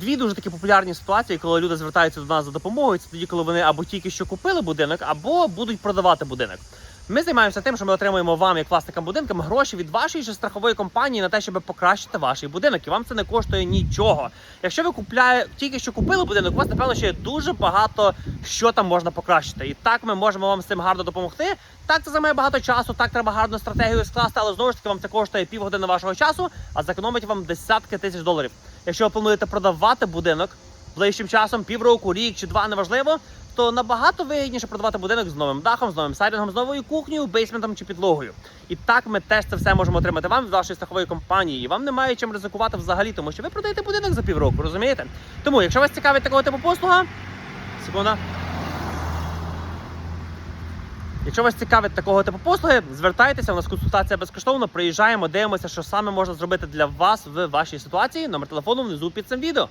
Дві дуже такі популярні ситуації, коли люди звертаються до нас за допомогою. Це тоді, коли вони або тільки що купили будинок, або будуть продавати будинок. Ми займаємося тим, що ми отримуємо вам, як власникам будинкам, гроші від вашої ж страхової компанії на те, щоб покращити ваш будинок. І вам це не коштує нічого. Якщо ви купляє тільки що купили будинок, у вас напевно ще є дуже багато що там можна покращити. І так ми можемо вам з цим гарно допомогти. Так це займає багато часу, так треба гарно стратегію скласти, але знову ж таки вам це коштує півгодини вашого часу, а зекономить вам десятки тисяч доларів. Якщо ви плануєте продавати будинок ближчим часом, півроку, рік чи два, неважливо, то набагато вигідніше продавати будинок з новим дахом, з новим сайдингом, з новою кухнею, бейсментом чи підлогою. І так ми теж це все можемо отримати вам з вашої страхової компанії. І вам немає чим ризикувати взагалі, тому що ви продаєте будинок за півроку, розумієте? Тому, якщо вас цікавить такого типу послуга, секунда. Якщо вас цікавить такого типу послуги, звертайтеся, у нас консультація безкоштовна. Приїжджаємо, дивимося, що саме можна зробити для вас в вашій ситуації. Номер телефону внизу під цим відео.